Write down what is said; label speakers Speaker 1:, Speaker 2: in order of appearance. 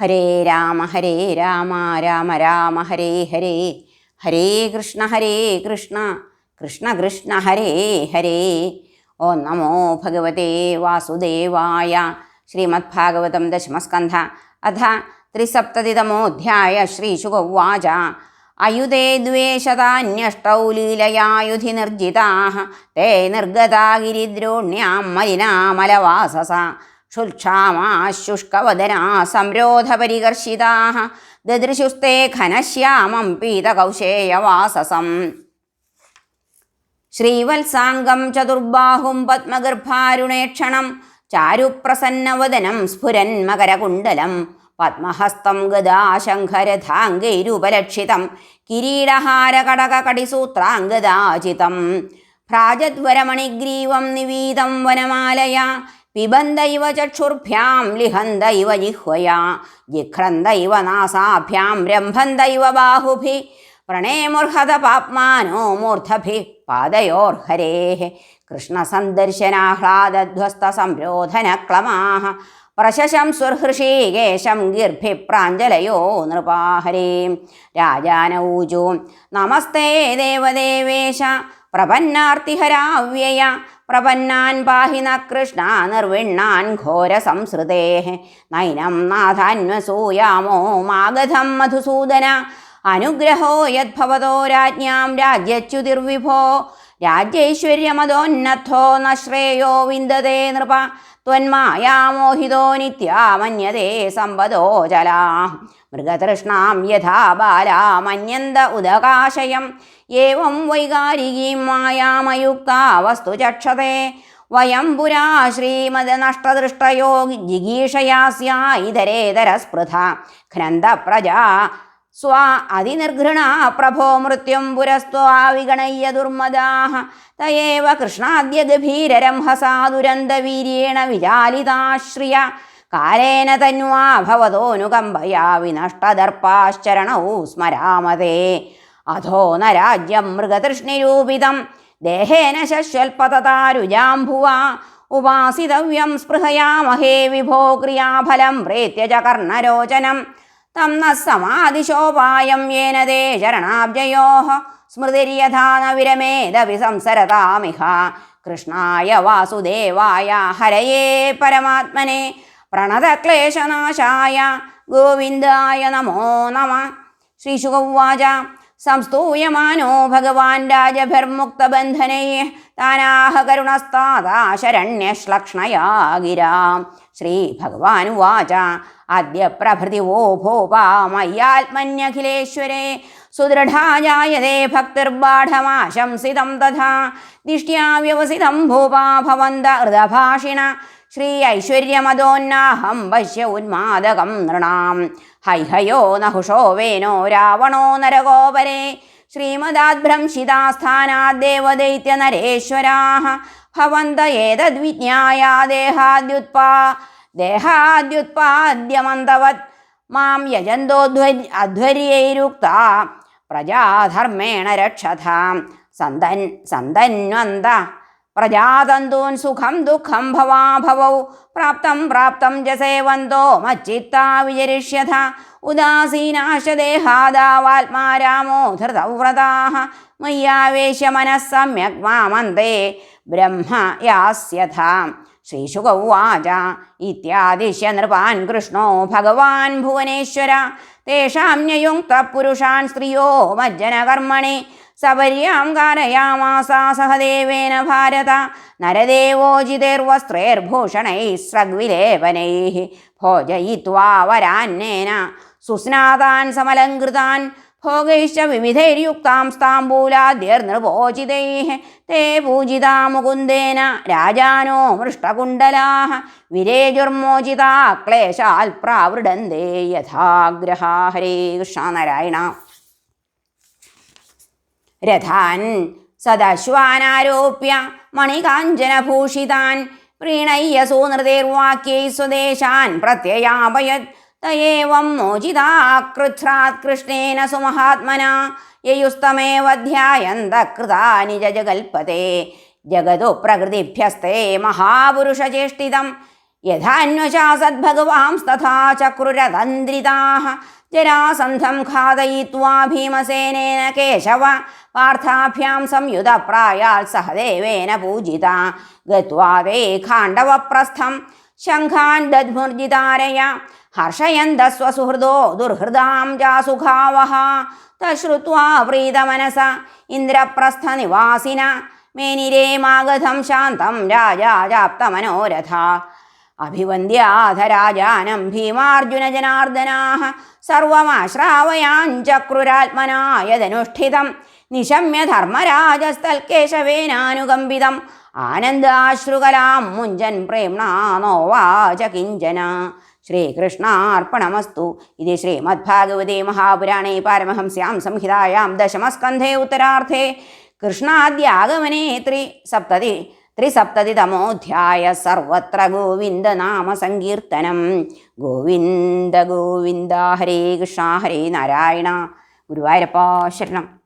Speaker 1: ഹരേ രാമ ഹരേ രാമ രാമ രാമ ഹരേ ഹരേ. ഹരേ കൃഷ്ണ ഹരേ കൃഷ്ണ. കൃഷ്ണ കൃഷ്ണ ഹരേ ഹരേ. ഓ നമോ ഭഗവതേ വാസുദേവായ ശ്രീമദ് ഭാഗവതം ദശമസ്കന്ധ അഥ ത്രിസപ്തതിതമോധ്യായ ശ്രീശുകവാച അയുതേ ദ്വേ ശതാന്യഷ്ടൗ ലീലയായുധി നിർജിതാ തേ നിർഗതാഗിരിദ്രോണ്യാം മലിനാമലവാസസ. ക്ഷുക്ഷാമാശുഷ്കവദനാ സംരോധപരികർഷിതാ ദദൃശുസ്തേ ഘനശ്യാമം പീതകൗശേയവാസസം ശ്രീവത്സാംഗം ചതുർബാഹും പത്മഗർഭാരുണേക്ഷണം ചാരുപ്രസന്നവദനം സ്ഫുരൻ മകരകുണ്ടലം പത്മഹസ്തം ഗദാശങ്കരധാംഗൈരുപലക്ഷിതം കിരീടഹാരകടകടിസൂത്രാംഗദാചിതം ഭ്രാജദ്വരമണിഗ്രീവം നിവീതം വനമാലയ പിബന്ധൈവ ചക്ഷുർഭ്യാം ലിഹന്തൈവ ജിഹ്വയാ ജിഘ്രന്തൈവ നാസാഭ്യാം രംഭന്തൈവ ബാഹുഭി പ്രണേമുർഹത പാപ്മാനോ മൂർധഭി പാദയോർഹരേ കൃഷ്ണസന്ദർശനാഹ്ലാദധ്വസ്തസംരോധനക്ലമാः പ്രശശം സുർഹൃഷീകേശം ഗിർഭി പ്രാഞ്ജലയോ നൃപാഹരേ. രാജാനൗജു നമസ്തേ ദേവദേവേശ പ്രപന്നാർത്തിഹരാവ്യയ പ്രപന്നാൻ പാഹിന കൃഷ്ണ നിർവിണ്ണാൻ ഘോര സംസൃതേ. നൈനം നാഥാന്വസൂയാമോ മാഗധം മധുസൂദന. അനുഗ്രഹോ യദ്ഭവതോ രാജ്ഞാം രാജ്യച്യുതിർവിഭോ. രാജ്യൈശ്വര്യമതോന്നത്തോ നശ്രേയോ വിന്ദതേ നൃപ. ത്വന്മായാമോഹിതോ നിത്യാമന്യതേ സമ്പദോ ജലാ. മൃഗതൃഷ്ണാം യഥാ ബാലാമന്യന്ത ഉദകാശയം ഏവം വൈകാരികീം മായാമയുക്താ വസ്തു വയം പുരാ ശ്രീമദനഷ്ടദൃഷ്ടയോ ഇതരേതര സ്പൃഥ ഘ്നന്ദ പ്രജാ സ്വ അതിനിർഘൃണ പ്രഭോ മൃത്യും പുരസ്ത്വാവിഗണയ്യ ദുർമദാഹ. ദുർമദാः തയേവ കൃഷ്ണാദ്യ ഗഭീരരംഹസാ ദുരന്തവീര്യേണ വിചാലിതാശ്രിയ. കാലേന തന്വാ ഭവതോനുകമ്പയാ വിനഷ്ടദർപ്പാശ്ചരണൗ സ്മരാമതേ. അധോ നരാജ്യം രാജ്യം മൃഗതൃഷ്ണിരൂപിതം. ദേഹേന ശശ്വൽപതതാരുജാംഭുവ. ഉപാസിതവ്യം സ്പൃഹയാമഹേ വിഭോ ക്രിയാഫലം പ്രേത്യജ കർണരോചനം. തം ന സമാദിശോപായം യേന തേ ശരണാബ്ജയോ. സ്മൃതിര്യഥാ ന വിരമേദപി സംസരതാമിഹ. കൃഷ്ണായ വാസുദേവായ ഹരയേ പരമാത്മനെ. പ്രണതക്ലേശനാശായ ഗോവിന്ദായ നമോ നമ. ശ്രീശുഗവാച സംസ്തൂയമാനോ ഭഗവാൻ രാജഭിർമുക്തബന്ധനൈ. താനാഹ കരുണസ്താതാ ശരണ്യശ്ലക്ഷ്ണയാ ഗിരാം ശ്രീഭഗവാനുവാച അദ്യ പ്രഭൃതിവോ ഭോപാമയ്യാത്മന്യഖിലേശ്വരേ സുദൃഢാജായതേ ഭക്തിർബാഠമാശംസിതം തഥാ ദിഷ്ട്യാ വ്യവസിതം ഭൂപാ ഭവന്ത ഹൃദഭാഷിണ ശ്രീ ഐശ്വര്യമതോന്നാഹം പശ്യ ഉന്മാദകം നൃണാം. ഹൈഹയോ നഹുഷോ വേനോ രാവണോ നരകോപരേ ശ്രീമദാദ്ഭ്രംശിതാസ്ഥാനാദ്ദേവദൈത്യനരേശ്വരാः ഭവന്ത ഏതദ്വിജ്ഞായ ദേഹാദ്യുത്പാ ദേഹാദ്യുത്പാദ്യമന്തവത് മാം യജന്തോധ്വ അധ്വര്യൈരുക്ത പ്രജാധർമ്മേണ രക്ഷതാം സന്തൻ സന്തന്വന്ത प्रजातन्तून् सुखं दुःखं भवाभवौ प्राप्तं प्राप्तं जसे सेवन्तो मच्चित्ता विजरिष्यथ। उदासीनाश्च देहादावात्मा रामो धृतौ व्रताः। मय्यावेश्य मनः सम्यक् मामन्ते ब्रह्म यास्यथ। श्रीशुक उवाच, इत्यादिश्य नृपान् कृष्णो भगवान् भुवनेश्वर। തേഷാം ന്യയുക്ത പുരുഷാൻ സ്ത്രിയോ മജ്ജനകർമ്മണി സപര്യാം കാരയാമാസ സഹദേവേന ഭാരത. നരദേവോജിതേർവസ്ത്രേർഭൂഷണൈ സ്രഗ്വിലേപനൈ ഭോജയിത്വാ വരാന്നേന. സുസ്നാതാൻ സമലങ്കൃതാൻ ഭോഗൈശ്ച വിവിധൈര്യുക്താം സ്താംബൂലാദ്യർനൃപോചിതൈ തേ പൂജിതാ മുകുന്ദേന രാജാനോ മൃഷ്ടകുണ്ടലാ വിരേജുർമോചിതാ ക്ലേശാൽ പ്രാവൃഡന്തേ യഥാഗ്രഹ ഹരേ കൃഷ്ണ നാരായണ രഥാൻ സദശ്വാനാരോപ്യ മണികാഞ്ചനഭൂഷിതാൻ പ്രീണയ്യ സൂനൃതേർവാക്യൈ സ്വദേശാൻ പ്രത്യയാപയത് തയേവം മോചിതാകൃച്ഛ്രാത് കൃഷ്ണേന സുമഹാത്മന. യയുസ്തമേവ ധ്യായന്ത ജഗതു പ്രകൃതിഭ്യസ്തേ മഹാപുരുഷചേഷ്ടിതം യഥാന്വശാസദ്ഭഗവാംസ്തഥാ ചക്രുരതന്ത്രിതാः ജരാസന്ധം ഘാതയിത്വാ ഭീമസേനേന കേശവ. പാർത്ഥാഭ്യാം സംയുതപ്രായാൽ സഹദേവേന പൂജിത. ഗത്വാ തേ ഖാണ്ഡവപ്രസ്ഥം. ശംഖാൻ ദദ്മുർജിതാരയ ഹർഷയന്ത സ്വസുഹൃദോ ദുർഹൃദാം ജാസുഖാവഹ. തശ്രുത്വാ പ്രീതമനസ. ഇന്ദ്രപ്രസ്ഥനിവാസിന. മേനിരേമാഗധം ശാന്തം രാജാജാപ്തമനോരഥ. അഭിവന്ദ്യാധരാജാനം ഭീമാർജുന ജനാർദ്ദനാः സർവമാശ്രാവയാഞ്ചക്രുരാത്മനായതനുഷ്ഠിതം നിശമ്യ ധർമ്മരാജസ്തൽക്കേശവേനാനുകമ്പിതം ആനന്ദാശ്രുകലാം മുഞ്ചൻ പ്രേംണാനോവാച കിഞ്ചന. ശ്രീകൃഷ്ണാർപ്പണമസ്തു. ഇത് ശ്രീമദ്ഭാഗവതേ മഹാപുരാണേ പാരമഹംസ്യാം സംഹിതായാം ദശമസ്കന്ധേ ഉത്തരാർത്ഥേ. കൃഷ്ണാദ്യാഗമനേ ത്രി സപ്തതി ത്രിസപ്തതിതമോധ്യായ സർവത്ര ഗോവിന്ദനാമ സങ്കീർത്തനം. ഗോവിന്ദ ഗോവിന്ദ ഹരേ കൃഷ്ണ ഹരേ നാരായണ. ഗുരുവായൂരപ്പ ശരണം.